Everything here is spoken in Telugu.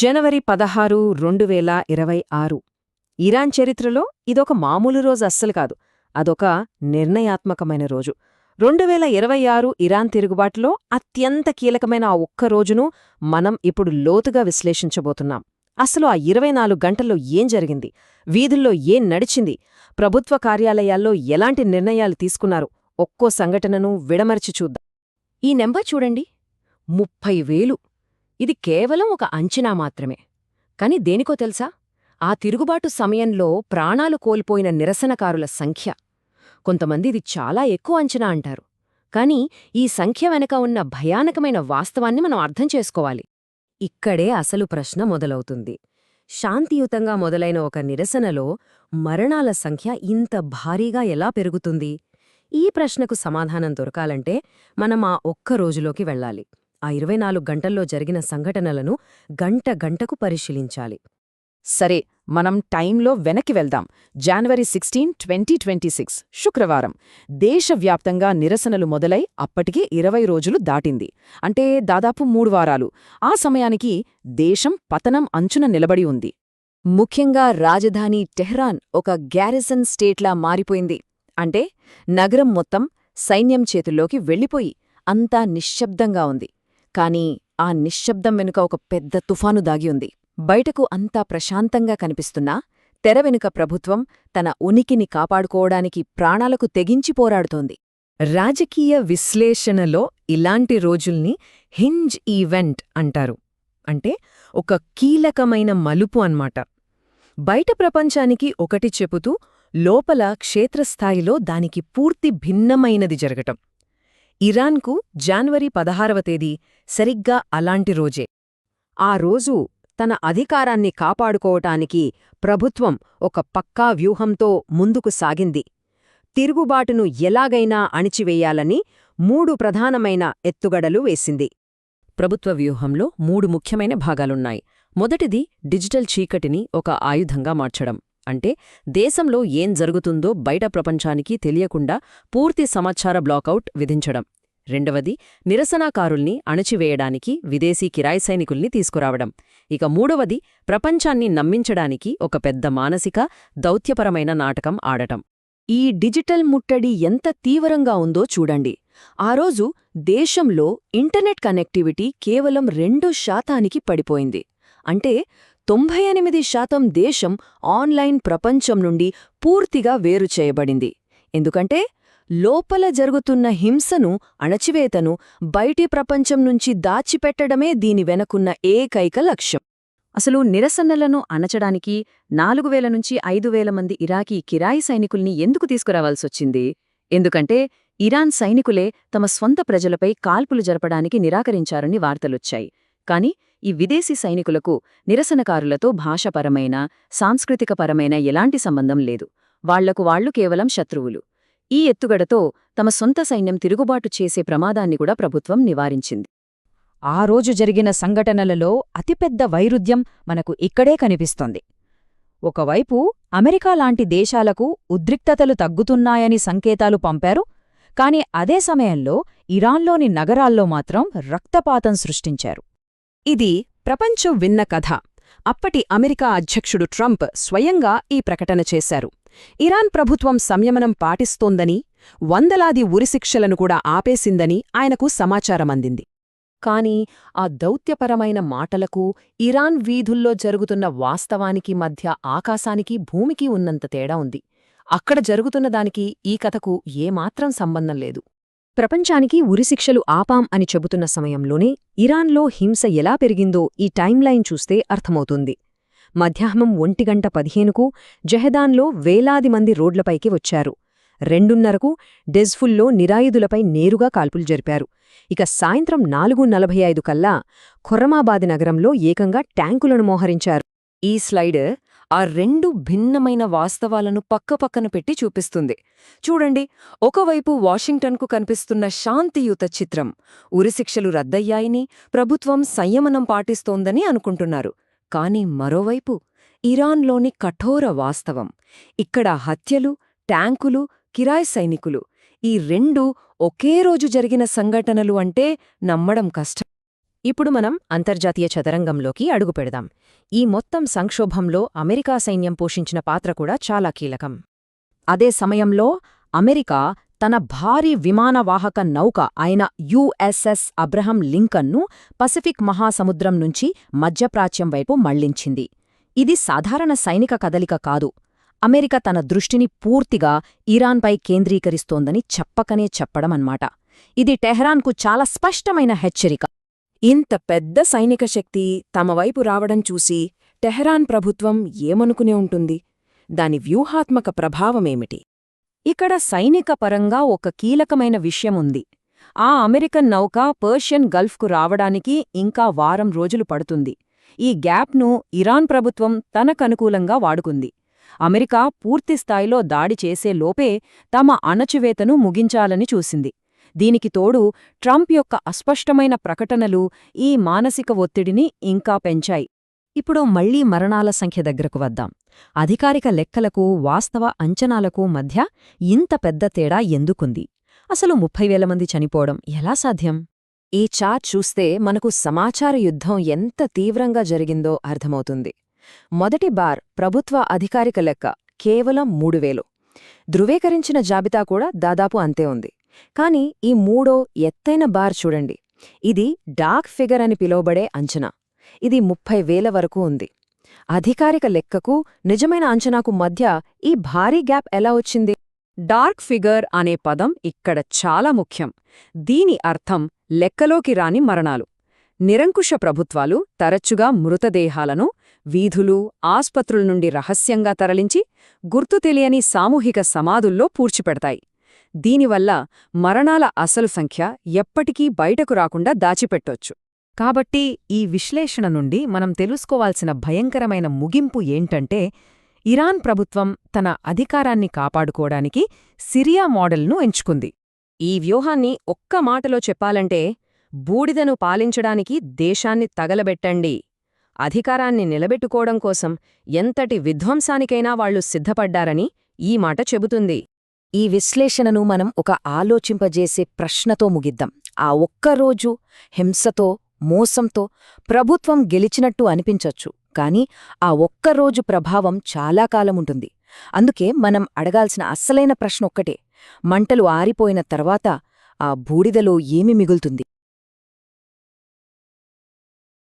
జనవరి పదహారు రెండు వేల ఇరవై ఆరు. ఇరాన్ చరిత్రలో ఇదొక మామూలు రోజు అస్సలు కాదు. అదొక నిర్ణయాత్మకమైన రోజు. రెండు వేల ఇరవై ఆరు ఇరాన్ తిరుగుబాటులో అత్యంత కీలకమైన ఆ ఒక్క రోజును మనం ఇప్పుడు లోతుగా విశ్లేషించబోతున్నాం. అసలు ఆ ఇరవై నాలుగు గంటల్లో ఏం జరిగింది? వీధుల్లో ఏం నడిచింది? ప్రభుత్వ కార్యాలయాల్లో ఎలాంటి నిర్ణయాలు తీసుకున్నారు? ఒక్కో సంఘటనను విడమరిచి చూద్దాం. ఈ నెంబర్ చూడండి. ముప్పై వేలు. ఇది కేవలం ఒక అంచనా మాత్రమే. కాని దేనికో తెలుసా? ఆ తిరుగుబాటు సమయంలో ప్రాణాలు కోల్పోయిన నిరసనకారుల సంఖ్య. కొంతమంది ఇది చాలా ఎక్కువ అంచనా అంటారు. కాని ఈ సంఖ్య వెనక ఉన్న భయానకమైన వాస్తవాన్ని మనం అర్థం చేసుకోవాలి. ఇక్కడే అసలు ప్రశ్న మొదలవుతుంది. శాంతియుతంగా మొదలైన ఒక నిరసనలో మరణాల సంఖ్య ఇంత భారీగా ఎలా పెరుగుతుంది? ఈ ప్రశ్నకు సమాధానం దొరకాలంటే మనం ఆ ఒక్క రోజులోకి వెళ్ళాలి. ఆ ఇరవై నాలుగు గంటల్లో జరిగిన సంఘటనలను గంట గంటకు పరిశీలించాలి. సరే మనం టైంలో వెనక్కి వెళ్దాం. జనవరి సిక్స్టీన్ ట్వంటీ ట్వంటీ సిక్స్. శుక్రవారం. దేశవ్యాప్తంగా నిరసనలు మొదలై అప్పటికే ఇరవై రోజులు దాటింది. అంటే దాదాపు మూడు వారాలు. ఆ సమయానికి దేశం పతనం అంచున నిలబడి ఉంది. ముఖ్యంగా రాజధాని టెహ్రాన్ ఒక గ్యారిసన్ స్టేట్లా మారిపోయింది. అంటే నగరం మొత్తం సైన్యం చేతుల్లోకి వెళ్ళిపోయి అంతా నిశ్శబ్దంగా ఉంది. కాని ఆ నిశ్శబ్దం వెనుక ఒక పెద్ద తుఫాను దాగి ఉంది. బయటకు అంతా ప్రశాంతంగా కనిపిస్తున్నా తెర వెనుక ప్రభుత్వం తన ఉనికిని కాపాడుకోవడానికి ప్రాణాలకు తెగించి పోరాడుతోంది. రాజకీయ విశ్లేషణలో ఇలాంటి రోజుల్ని హింజ్ ఈవెంట్ అంటారు. అంటే ఒక కీలకమైన మలుపు అన్మాట బయట ప్రపంచానికి ఒకటి చెబుతూ లోపల క్షేత్రస్థాయిలో దానికి పూర్తి భిన్నమైనది జరగటం. ఇరాన్కు జాన్వరి పదహారవ తేదీ సరిగ్గా అలాంటి రోజే. ఆ రోజు తన అధికారాన్ని కాపాడుకోవటానికి ప్రభుత్వం ఒక పక్కా వ్యూహంతో ముందుకు సాగింది. తిరుగుబాటును ఎలాగైనా అణిచివేయాలని మూడు ప్రధానమైన ఎత్తుగడలు వేసింది. ప్రభుత్వ వ్యూహంలో మూడు ముఖ్యమైన భాగాలున్నాయి. మొదటిది డిజిటల్ చీకటిని ఒక ఆయుధంగా మార్చడం. అంటే దేశంలో ఏం జరుగుతుందో బయట ప్రపంచానికి తెలియకుండా పూర్తి సమాచార బ్లాకౌట్ విధించడం. రెండవది నిరసనాకారుల్ని అణచివేయడానికి విదేశీ కిరాయి సైనికుల్ని తీసుకురావడం. ఇక మూడవది ప్రపంచాన్ని నమ్మించడానికి ఒక పెద్ద మానసిక దౌత్యపరమైన నాటకం ఆడటం. ఈ డిజిటల్ ముట్టడి ఎంత తీవ్రంగా ఉందో చూడండి. ఆ రోజు దేశంలో ఇంటర్నెట్ కనెక్టివిటీ కేవలం రెండు శాతానికి పడిపోయింది. అంటే తొంభై ఎనిమిది శాతం దేశం ఆన్లైన్ ప్రపంచం నుండి పూర్తిగా వేరు చేయబడింది. ఎందుకంటే లోపల జరుగుతున్న హింసను అణచివేతను బయటి ప్రపంచం నుంచి దాచిపెట్టడమే దీని వెనకున్న ఏకైక లక్ష్యం. అసలు నిరసనలను అణచడానికి నాలుగు వేల నుంచి ఐదు వేల మంది ఇరాకీ కిరాయి సైనికుల్ని ఎందుకు తీసుకురావాల్సొచ్చింది? ఎందుకంటే ఇరాన్ సైనికులే తమ స్వంత ప్రజలపై కాల్పులు జరపడానికి నిరాకరించారని వార్తలొచ్చాయి. కాని ఈ విదేశీ సైనికులకు నిరసనకారులతో భాషపరమైన సాంస్కృతికపరమైన ఎలాంటి సంబంధం లేదు. వాళ్ళకు వాళ్ళు కేవలం శత్రువులు. ఈ ఎత్తుగడతో తమ సొంత సైన్యం తిరుగుబాటు చేసే ప్రమాదాన్ని కూడా ప్రభుత్వం నివారించింది. ఆ రోజు జరిగిన సంఘటనలలో అతిపెద్ద వైరుధ్యం మనకు ఇక్కడే కనిపిస్తోంది. ఒకవైపు అమెరికా లాంటి దేశాలకు ఉద్రిక్తతలు తగ్గుతున్నాయని సంకేతాలు పంపారు. కాని అదే సమయంలో ఇరాన్లోని నగరాల్లో మాత్రం రక్తపాతం సృష్టించారు. ఇది ప్రపంచం విన్న కథ. అప్పటి అమెరికా అధ్యక్షుడు ట్రంప్ స్వయంగా ఈ ప్రకటన చేశారు. ఇరాన్ ప్రభుత్వం సంయమనం పాటిస్తోందని వందలాది ఉరిశిక్షలను కూడా ఆపేసిందని ఆయనకు సమాచారమందింది. కాని ఆ దౌత్యపరమైన మాటలకు ఇరాన్ వీధుల్లో జరుగుతున్న వాస్తవానికి మధ్య ఆకాశానికి భూమికి ఉన్నంత తేడా ఉంది. అక్కడ జరుగుతున్నదానికి ఈ కథకు ఏమాత్రం సంబంధం లేదు. ప్రపంచానికి ఉరిశిక్షలు ఆపాం అని చెబుతున్న సమయంలోనే ఇరాన్లో హింస ఎలా పెరిగిందో ఈ టైమ్లైన్ చూస్తే అర్థమవుతుంది. మధ్యాహ్నం ఒంటిగంట పదిహేనుకు జహదాన్లో వేలాది మంది రోడ్లపైకి వచ్చారు. రెండున్నరకు డెజ్ఫుల్లో నిరాయుధులపై నేరుగా కాల్పులు జరిపారు. ఇక సాయంత్రం నాలుగు నలభై ఐదు కల్లా ఖొర్రమాబాద్ నగరంలో ఏకంగా ట్యాంకులను మోహరించారు. ఈ స్లైడ్ ఆ రెండు భిన్నమైన వాస్తవాలను పక్కపక్కన పెట్టి చూపిస్తుంది. చూడండి ఒకవైపు వాషింగ్టన్కు కనిపిస్తున్న శాంతియుత చిత్రం. ఉరిశిక్షలు రద్దయ్యాయని ప్రభుత్వం సంయమనం పాటిస్తోందని అనుకుంటున్నారు. కానీ మరోవైపు ఇరాన్లోని కఠోర వాస్తవం. ఇక్కడ హత్యలు ట్యాంకులు కిరాయ్ సైనికులు. ఈ రెండు ఒకే రోజు జరిగిన సంఘటనలు అంటే నమ్మడం కష్టం. ఇప్పుడు మనం అంతర్జాతీయ చదరంగంలోకి అడుగుపెడదాం ఈ మొత్తం సంక్షోభంలో అమెరికా సైన్యం పోషించిన పాత్ర కూడా చాలా కీలకం. అదే సమయంలో అమెరికా తన భారీ విమానవాహక నౌక అయిన యుఎస్ఎస్ అబ్రహం లింకన్ను పసిఫిక్ మహాసముద్రం నుంచి మధ్యప్రాచ్యం వైపు మళ్ళించింది. ఇది సాధారణ సైనిక కదలిక కాదు. అమెరికా తన దృష్టిని పూర్తిగా ఇరాన్పై కేంద్రీకరిస్తోందని చెప్పకనే చెప్పడమన్మాట ఇది టెహ్రాన్కు చాలా స్పష్టమైన హెచ్చరిక. ఇంత పెద్ద సైనిక శక్తి తమ వైపు రావడం చూసి టెహరాన్ ప్రభుత్వం ఏమనుకునే ఉంటుంది? దాని వ్యూహాత్మక ప్రభావమేమిటి? ఇక్కడ సైనిక పరంగా ఒక కీలకమైన విషయముంది. ఆ అమెరికన్ నౌక పర్షియన్ గల్ఫ్కు రావడానికి ఇంకా వారం రోజులు పడుతుంది. ఈ గ్యాప్ను ఇరాన్ ప్రభుత్వం తనకనుకూలంగా వాడుకుంది. అమెరికా పూర్తిస్థాయిలో దాడి చేసే లోపే తమ అణచివేతను ముగించాలని చూసింది. దీనికి తోడు ట్రంప్ యొక్క అస్పష్టమైన ప్రకటనలు ఈ మానసిక ఒత్తిడిని ఇంకా పెంచాయి. ఇప్పుడు మళ్ళీ మరణాల సంఖ్య దగ్గరకు వద్దాం. అధికారిక లెక్కలకు వాస్తవ అంచనాలకు మధ్య ఇంత పెద్ద తేడా ఎందుకుంది? అసలు ముప్పై వేల మంది చనిపోవడం ఎలా సాధ్యం? ఈ చార్ట్ చూస్తే మనకు సమాచార యుద్ధం ఎంత తీవ్రంగా జరిగిందో అర్థమవుతుంది. మొదటి బార్ ప్రభుత్వ అధికారిక లెక్క కేవలం మూడు వేలు. ధృవీకరించిన జాబితా కూడా దాదాపు అంతే ఉంది. కాని ఈ మూడో ఎత్తైన బార్ చూడండి. ఇది డార్క్ ఫిగర్ అని పిలువబడే అంచనా. ఇది ముప్పై వేల వరకు ఉంది. అధికారిక లెక్కకు నిజమైన అంచనాకు మధ్య ఈ భారీ గ్యాప్ ఎలా వచ్చింది? డార్క్ ఫిగర్ అనే పదం ఇక్కడ చాలా ముఖ్యం. దీని అర్థం లెక్కలోకి రాని మరణాలు. నిరంకుశ ప్రభుత్వాలు తరచుగా మృతదేహాలను వీధులు ఆస్పత్రుల నుండి రహస్యంగా తరలించి గుర్తు తెలియని సామూహిక సమాధుల్లో పూడ్చిపెడతాయి. దీనివల్ల మరణాల అసలు సంఖ్య ఎప్పటికీ బయటకు రాకుండా దాచిపెట్టొచ్చు. కాబట్టి ఈ విశ్లేషణ నుండి మనం తెలుసుకోవాల్సిన భయంకరమైన ముగింపు ఏంటంటే ఇరాన్ ప్రభుత్వం తన అధికారాన్ని కాపాడుకోవడానికి సిరియా మోడల్ను ఎంచుకుంది. ఈ వ్యూహాన్ని ఒక్క మాటలో చెప్పాలంటే బూడిదను పాలించడానికి దేశాన్ని తగలబెట్టండి. అధికారాన్ని నిలబెట్టుకోవడం కోసం ఎంతటి విధ్వంసానికైనా వాళ్ళు సిద్ధపడ్డారని ఈ మాట చెబుతుంది. ఈ విశ్లేషణను మనం ఒక ఆలోచింపజేసే ప్రశ్నతో ముగిద్దాం. ఆ ఒక్కరోజు హింసతో మోసంతో ప్రభుత్వం గెలిచినట్టు అనిపించొచ్చు. కాని ఆ ఒక్కరోజు ప్రభావం చాలా కాలముంటుంది అందుకే మనం అడగాల్సిన అస్సలైన ప్రశ్న ఒక్కటే. మంటలు ఆరిపోయిన తర్వాత ఆ బూడిదలో ఏమి మిగులుతుంది?